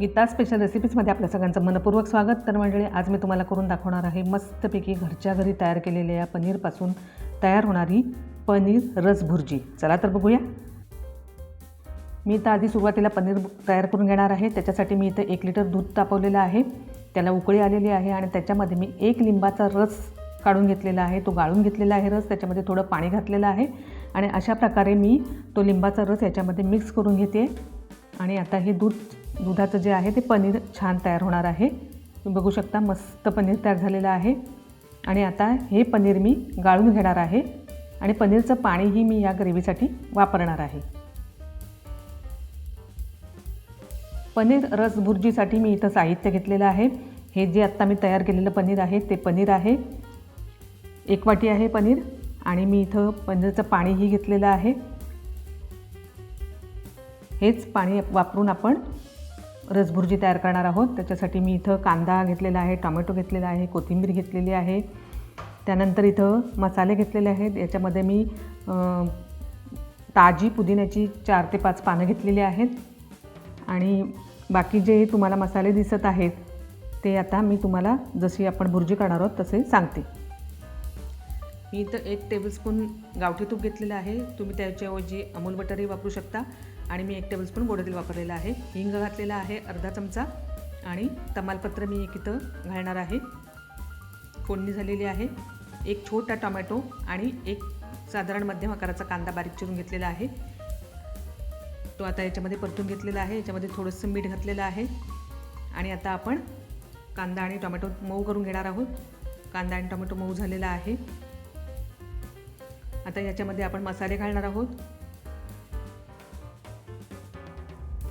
Gita special रेसिपीजमध्ये आपल्या सगळ्यांचं मनपूर्वक स्वागत. तर मंडळी आज मी तुम्हाला करून दाखवणार आहे मस्तपैकी घरच्या घरी तयार केलेल्या या पनीरपासून तयार होणारी पनीर रस भुर्जी चला तर बघूया. मी तर आधी सुरुवातीला पनीर तयार करून घेणार आहे. त्याच्यासाठी मी इथं एक लिटर दूध तापवलेलं आहे. त्याला उकळी आलेली आहे आणि त्याच्यामध्ये मी एक लिंबाचा रस काढून घेतलेला आहे. तो गाळून घेतलेला आहे रस. त्याच्यामध्ये थोडं पाणी घातलेलं आहे. आणि अशा प्रकारे मी तो लिंबाचा रस याच्यामध्ये मिक्स करून घेते. आणि आता हे दूध दुधाचं जे आहे ते पनीर छान तयार होणार आहे. तुम्ही बघू शकता मस्त पनीर तयार झालेलं आहे. आणि आता हे पनीर मी गाळून घेणार आहे. आणि पनीरचं पाणीही मी या ग्रेव्हीसाठी वापरणार आहे. पनीर रस भुर्जीसाठी मी इथं साहित्य घेतलेलं आहे. हे जे आत्ता मी तयार केलेलं पनीर आहे ते पनीर आहे. एक वाटी आहे पनीर आणि मी इथं पनीरचं पाणीही घेतलेलं आहे. हेच पाणी वापरून आपण रसभुर्जी तयार करणार आहोत. त्याच्यासाठी मी इथं कांदा घेतलेला आहे टोमॅटो घेतलेला आहे कोथिंबीर घेतलेली आहे. त्यानंतर इथं मसाले घेतलेले आहेत. याच्यामध्ये मी ताजी पुदिन्याची चार ते पाच पानं घेतलेली आहेत. आणि बाकी जे तुम्हाला मसाले दिसत आहेत ते आता मी तुम्हाला जशी आपण भुर्जी काढणार आहोत तसे सांगते. मी इथं एक टेबलस्पून गावठी तूप घेतलेलं आहे. तुम्ही त्याच्याऐवजी अमूल बटरही वापरू शकता. आणि मी एक टेबलस्पून गोडं तेल वापरलेलं आहे. हिंग घातलेला आहे अर्धा चमचा. आणि तमालपत्र मी एक इथं घालणार आहे. फोडणी झालेली आहे. एक छोटा टोमॅटो आणि एक साधारण मध्यम आकाराचा कांदा बारीक चिरून घेतलेला आहे. तो आता याच्यामध्ये परतून घेतलेला आहे. याच्यामध्ये थोडंसं मीठ घातलेलं आहे. आणि आता आपण कांदा आणि टोमॅटो मऊ करून घेणार आहोत. कांदा आणि टोमॅटो मऊ झालेला आहे. आता याच्यामध्ये आपण मसाले घालणार आहोत.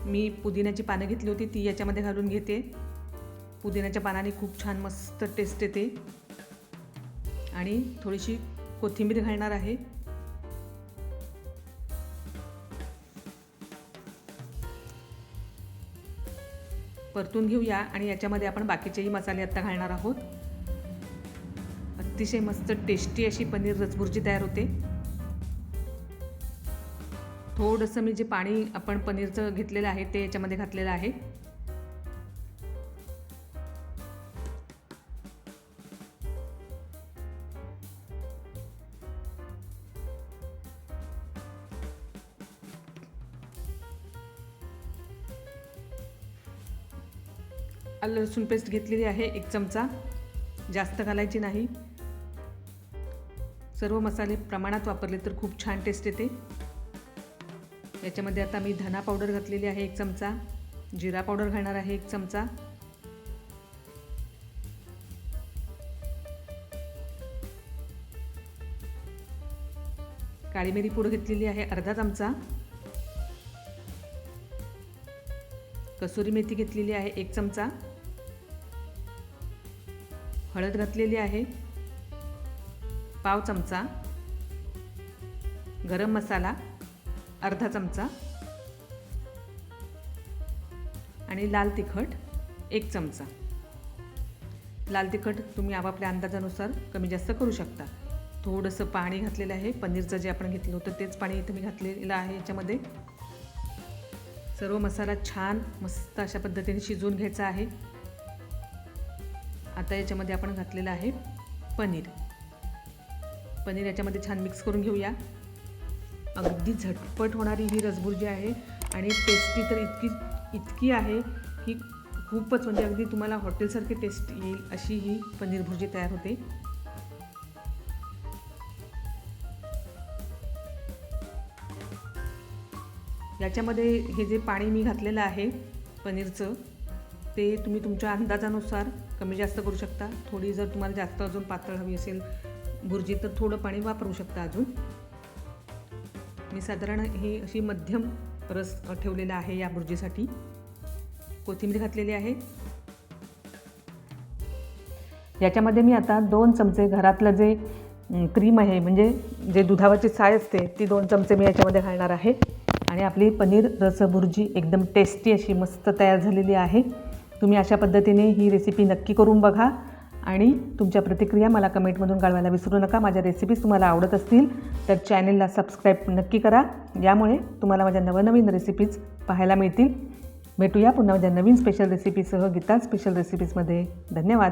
मी पुदिन्याची पानं घेतली होती ती याच्यामध्ये घालून घेते. पुदिन्याच्या पानाने खूप छान मस्त टेस्ट येते. आणि थोडीशी कोथिंबीर घालणार आहे. परतून घेऊया आणि याच्यामध्ये आपण बाकीचेही मसाले आत्ता घालणार आहोत. अतिशय मस्त टेस्टी अशी पनीर रसभुर्जी तयार होते. थोडंसं मी जे पाणी आपण पनीरचं घेतलेलं आहे ते याच्यामध्ये घातलेलं आहे. आलं लसूण पेस्ट घेतलेली आहे एक चमचा. जास्त घालायची नाही. सर्व मसाले प्रमाणात वापरले तर खूप छान टेस्ट येते. याच्यामध्ये आता मी धना पावडर घातलेली आहे एक चमचा. जिरा पावडर घालणार आहे एक चमचा. काळी मिरी पूड घेतलेली आहे अर्धा चमचा. कसुरी मेथी घेतलेली आहे एक चमचा. हळद घातलेली आहे पाव चमचा. गरम मसाला. अर्धा चमचा. आणि लाल तिखट एक चमचा. लाल तिखट तुम्ही आपापल्या अंदाजानुसार कमी जास्त करू शकता. थोडंसं पाणी घातलेलं आहे. पनीरचं जे आपण घेतलं होतं तेच पाणी इथे मी घातलेलं आहे याच्यामध्ये. सर्व मसाला छान मस्त अशा पद्धतीने शिजवून घ्यायचा आहे. आता याच्यामध्ये आपण घातलेलं आहे पनीर. पनीर याच्यामध्ये छान मिक्स करून घेऊया. अगदी झटपट होणारी ही रसभुर्जी आहे आणि टेस्टी तर इतकी इतकी आहे की खूपच म्हणजे अगदी तुम्हाला हॉटेलसारखी टेस्ट येईल अशी ही पनीर भुर्जी तयार होते. याच्यामध्ये हे जे पाणी मी घातलेलं आहे पनीरचं ते तुम्ही तुमच्या अंदाजानुसार कमी जास्त करू शकता. थोडी जर तुम्हाला जास्त अजून पातळ हवी असेल भुर्जी तर थोडं पाणी वापरू शकता अजून. मी साधारण ही अशी मध्यम रस ठेवलेला आहे या भुर्जीसाठी कोथिंबीर घातलेली आहे. याच्यामध्ये मी आता दोन चमचे घरातलं जे क्रीम आहे म्हणजे जे दुधावरची साय असते ती दोन चमचे मी याच्यामध्ये घालणार आहे. आणि आपली पनीर रसभुर्जी एकदम टेस्टी अशी मस्त तयार झालेली आहे. तुम्ही अशा पद्धतीने ही रेसिपी नक्की करून बघा. आणि तुमच्या प्रतिक्रिया मला कमेंटमधून कळवायला विसरू नका. माझ्या रेसिपीज तुम्हाला आवडत असतील तर चॅनेलला सबस्क्राईब नक्की करा. यामुळे तुम्हाला माझ्या नवनवीन रेसिपीज पाहायला मिळतील. भेटूया पुन्हा माझ्या नवीन स्पेशल रेसिपीसह गीता स्पेशल रेसिपीजमध्ये धन्यवाद.